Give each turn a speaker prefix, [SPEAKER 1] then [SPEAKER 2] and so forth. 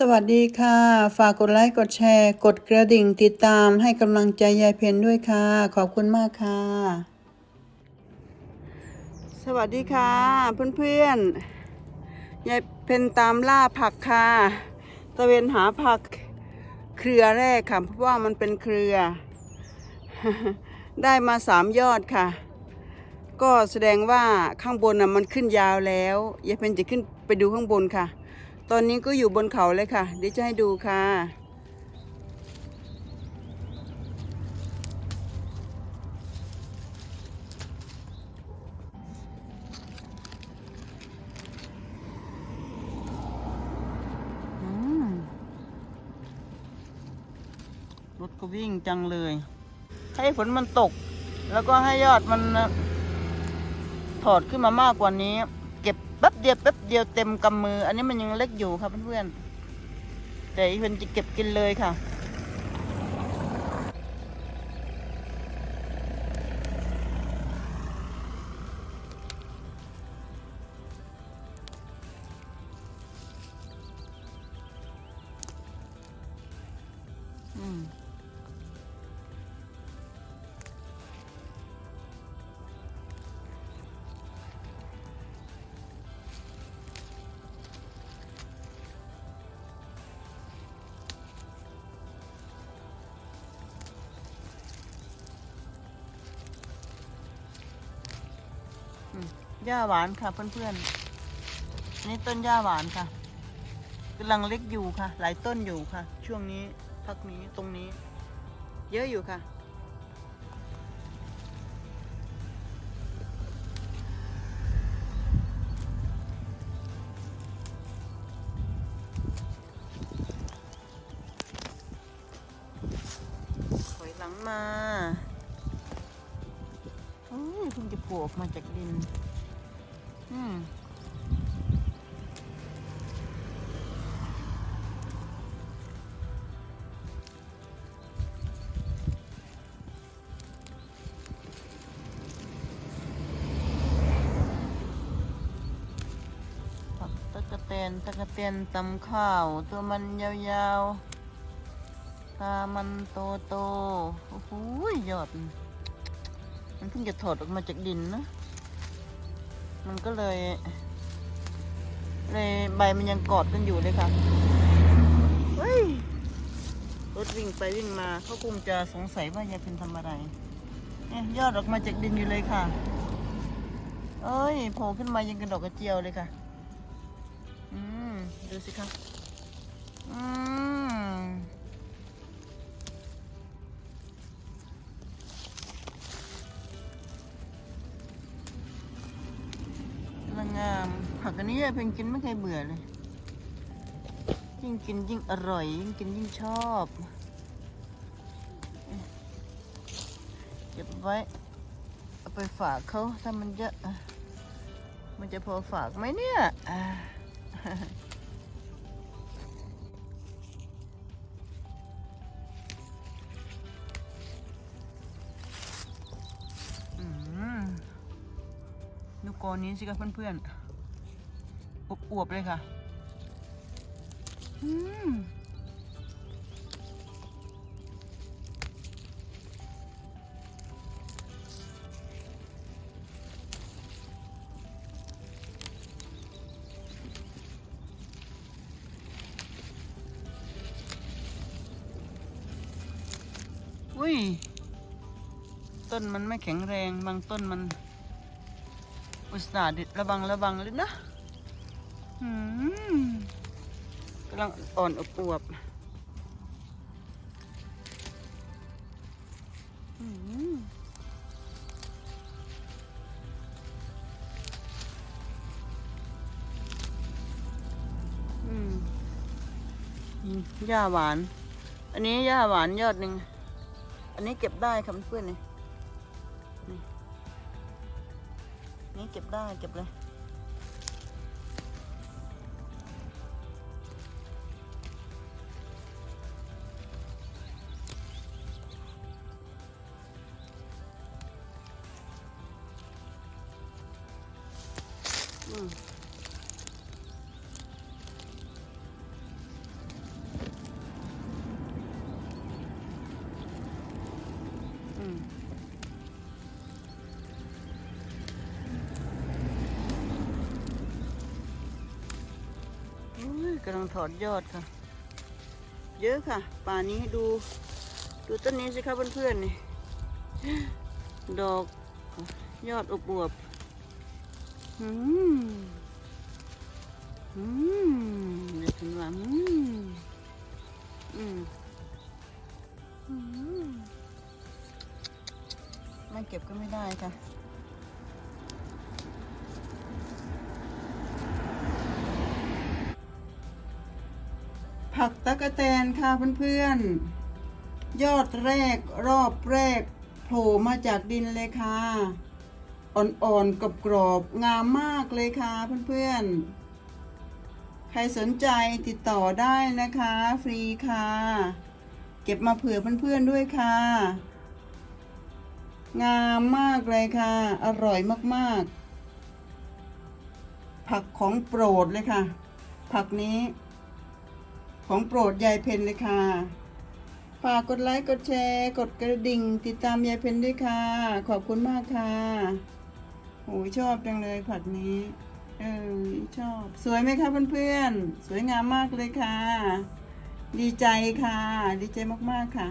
[SPEAKER 1] สวัสดีค่ะ ฝากกดไลค์ กดแชร์ กดกระดิ่งติดตามให้กำลังใจยายเพนด้วยค่ะ ขอบคุณมากค่ะ สวัสดีค่ะ เพื่อนๆ ยายเพนตามล่าผักค่ะ ตะเวนหาผักเครือแรกค่ะ เพราะว่ามันเป็นเครือ ได้มาสามยอดค่ะ ก็แสดงว่าข้างบนน่ะมันขึ้นยาวแล้ว ยายเพนจะขึ้นไปดูข้างบนค่ะ ตอนนี้ก็อยู่บนเขาเลยค่ะ เดี๋ยวจะให้ดูค่ะ รถก็วิ่งจังเลย ให้ฝนมันตก แล้วก็ให้ยอดมันถอดขึ้นมามากกว่านี้ ป๊บเดียวแป๊บเดียวเต็มกำมือ อันนี้มันยังเล็กอยู่ครับเพื่อนๆแต่อีกคนจะเก็บกินเลยค่ะ อืม หญ้าหวานค่ะเพื่อนๆ นี่ต้นหญ้าหวานค่ะกำลังเล็กอยู่ค่ะ หลายต้นอยู่ค่ะ ช่วงนี้พักนี้ตรงนี้ เยอะอยู่ค่ะ ถอยหลังมา เพิ่งจะโผล่ออกมาจากดิน อืมผักตะกะเตนตะกะเตนตำข้าว ตัวมันยาวๆ ตามันโตโตๆโอ้โหยอด มันเพิ่งจะถอดออกมาจากดินนะ มันก็เลยเลยใบมันยังกอดกันอยู่เลยค่ะเฮ้ยรถวิ่งไปวิ่งมาเขาคงจะสงสัยว่ายายเป็นทำอะไรเนี่ยยอดออกมาจากดินอยู่เลยค่ะ เอ้ยโผล่ขึ้นมายังกระดอกกระเจียวเลยค่ะ อืม ดูสิคะอืม งาม ผักอันนี้เพนกินไม่เคยเบื่อเลยยิ่งกินยิ่งอร่อยยิ่งกินยิ่งชอบเก็บไว้เอาไปฝากเขาถ้ามันเยอะมันจะพอฝากไหมเนี่ย ดูกอนี้สิคะเพื่อนๆอวบๆเลยค่ะอืมอุ้ย ต้นมันไม่แข็งแรง บางต้นมัน อุตส่าห์ดิดระวังระวังเลยนะอืมกำลังอ่อนอบอวบอืมอืมอืมหญ้าหวาน อันนี้หญ้าหวานยอดหนึ่ง อันนี้เก็บได้ค่ะเพื่อนๆนี่นี่ นี่เก็บได้เก็บเลย อืม กำลังถอดยอดค่ะ เยอะค่ะ ป่านี้ดู ดูต้นนี้สิคะเพื่อนๆนี่ ดอกยอดอบอวบอืมอืมเดี๋ยวถึงว่าอืมอืมอืมไม่เก็บก็ไม่ได้ค่ะ ผักตะกะแตนค่ะเพื่อนๆ ยอดแรกรอบแรกโผล่มาจากดินเลยค่ะ อ่อนๆกับกรอบงามมากเลยค่ะเพื่อนๆ ใครสนใจติดต่อได้นะคะ ฟรีค่ะ เก็บมาเผื่อเพื่อนๆด้วยค่ะ งามมากเลยค่ะ อร่อยมากๆ ผักของโปรดเลยค่ะ ผักนี้ ของโปรดยายเพนเลยค่ะ ฝากกดไลค์กดแชร์ กดกระดิ่ง ติดตามยายเพนด้วยค่ะ ขอบคุณมากค่ะโอ้ยชอบจังเลยผัดนี้เออชอบ สวยไหมคะเพื่อนๆ สวยงามมากเลยค่ะ ดีใจค่ะ ดีใจมากๆค่ะ